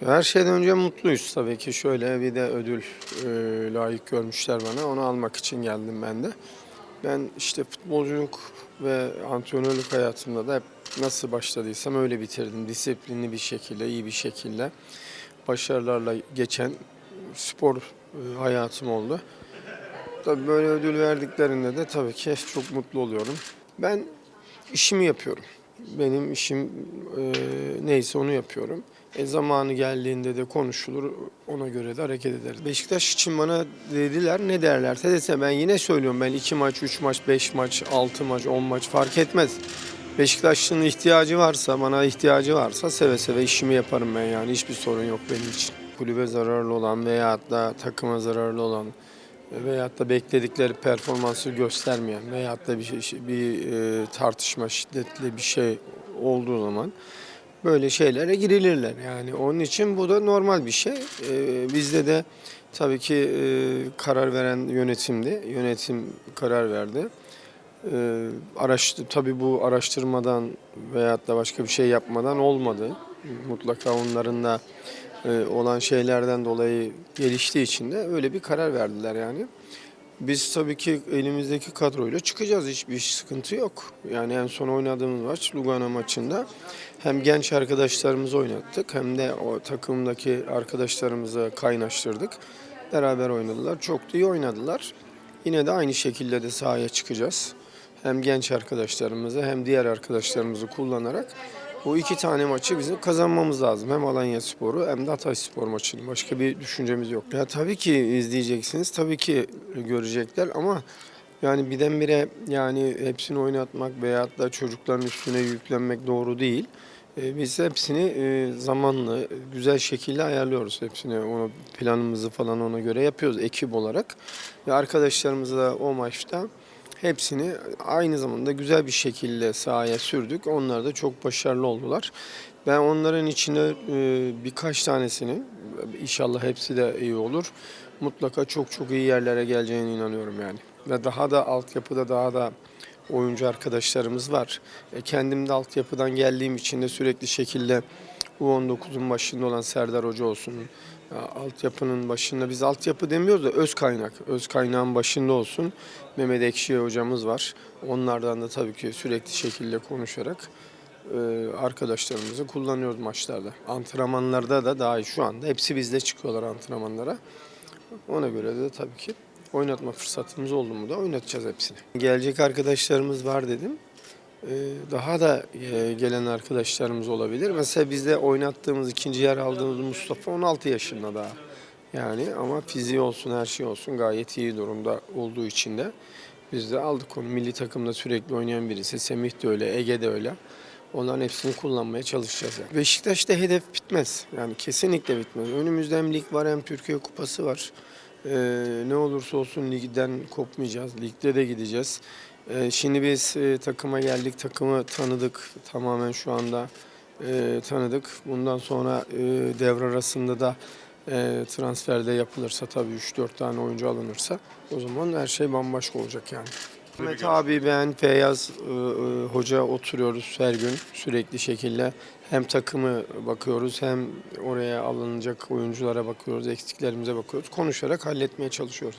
Her şeyden önce mutluyuz tabii ki. Şöyle bir de ödül e, layık görmüşler bana. Onu almak için geldim ben de. Ben işte futbolculuk ve antrenörlük hayatımda da hep nasıl başladıysam öyle bitirdim. Disiplinli bir şekilde, iyi bir şekilde başarılarla geçen spor e, hayatım oldu. Tabii böyle ödül verdiklerinde de tabii ki çok mutlu oluyorum. Ben işimi yapıyorum. Benim işim e, neyse onu yapıyorum. E, zamanı geldiğinde de konuşulur, ona göre de hareket ederiz. Beşiktaş için bana dediler ne derlerse dese ben yine söylüyorum. Ben iki maç, üç maç, beş maç, altı maç, on maç fark etmez. Beşiktaş'ın ihtiyacı varsa, bana ihtiyacı varsa seve seve işimi yaparım ben yani. Hiçbir sorun yok benim için. Kulübe zararlı olan veya da takıma zararlı olan veyahut da bekledikleri performansı göstermeyen veyahut da bir, şey, bir e, tartışma şiddetli bir şey olduğu zaman böyle şeylere girilirler. Yani onun için bu da normal bir şey. E, bizde de tabii ki e, karar veren yönetimdi. Yönetim karar verdi. E, araştı, tabii bu araştırmadan veyahut da başka bir şey yapmadan olmadı. Mutlaka onların da e, olan şeylerden dolayı geliştiği için de öyle bir karar verdiler yani. Biz tabii ki elimizdeki kadroyla çıkacağız. Hiçbir sıkıntı yok. Yani en son oynadığımız maç Lugano maçında hem genç arkadaşlarımızı oynattık hem de o takımdaki arkadaşlarımızı kaynaştırdık. Beraber oynadılar. Çok da iyi oynadılar. Yine de aynı şekilde de sahaya çıkacağız. Hem genç arkadaşlarımızı hem diğer arkadaşlarımızı kullanarak bu iki tane maçı bizim kazanmamız lazım. Hem Alanya Sporu hem de Hatay Spor maçını. Başka bir düşüncemiz yok. Ya tabii ki izleyeceksiniz. Tabii ki görecekler ama yani birdenbire yani hepsini oynatmak veyahut da çocukların üstüne yüklenmek doğru değil. Ee, Biz hepsini e, zamanlı, güzel şekilde ayarlıyoruz hepsini. Onu planımızı falan ona göre yapıyoruz ekip olarak. Ve arkadaşlarımızla da o maçta hepsini aynı zamanda güzel bir şekilde sahaya sürdük. Onlar da çok başarılı oldular. Ben onların içinde e, birkaç tanesini, inşallah hepsi de iyi olur, mutlaka çok çok iyi yerlere geleceğine inanıyorum yani. Ve daha da altyapıda daha da oyuncu arkadaşlarımız var. E, kendim de altyapıdan geldiğim için de sürekli şekilde U19'un başında olan Serdar Hoca olsun, ya, altyapının başında biz altyapı demiyoruz da öz kaynak, öz kaynağın başında olsun. Mehmet Ekşi hocamız var. Onlardan da tabii ki sürekli şekilde konuşarak e, arkadaşlarımızı kullanıyoruz maçlarda. Antrenmanlarda da daha şu anda hepsi bizde çıkıyorlar antrenmanlara. Ona göre de tabii ki oynatma fırsatımız oldu mu da oynatacağız hepsini. Gelecek arkadaşlarımız var dedim. Ee, Daha da e, gelen arkadaşlarımız olabilir. Mesela bizde oynattığımız ikinci yer aldığımız Mustafa 16 yaşında daha. Yani ama fiziği olsun her şey olsun gayet iyi durumda olduğu için de biz de aldık onu. Milli takımda sürekli oynayan birisi. Semih de öyle, Ege de öyle. Onların hepsini kullanmaya çalışacağız. Yani. Beşiktaş'ta hedef bitmez. Yani kesinlikle bitmez. Önümüzde hem lig var hem Türkiye Kupası var. Ee, ne olursa olsun ligden kopmayacağız. Ligde de gideceğiz. Ee, şimdi biz e, takıma geldik. Takımı tanıdık. Tamamen şu anda e, tanıdık. Bundan sonra e, devre arasında da e, transferde yapılırsa tabii 3-4 tane oyuncu alınırsa o zaman her şey bambaşka olacak yani. Ahmet abi ben Feyyaz e, e, hoca oturuyoruz her gün sürekli şekilde. Hem takımı bakıyoruz hem oraya alınacak oyunculara bakıyoruz, eksiklerimize bakıyoruz. Konuşarak halletmeye çalışıyoruz.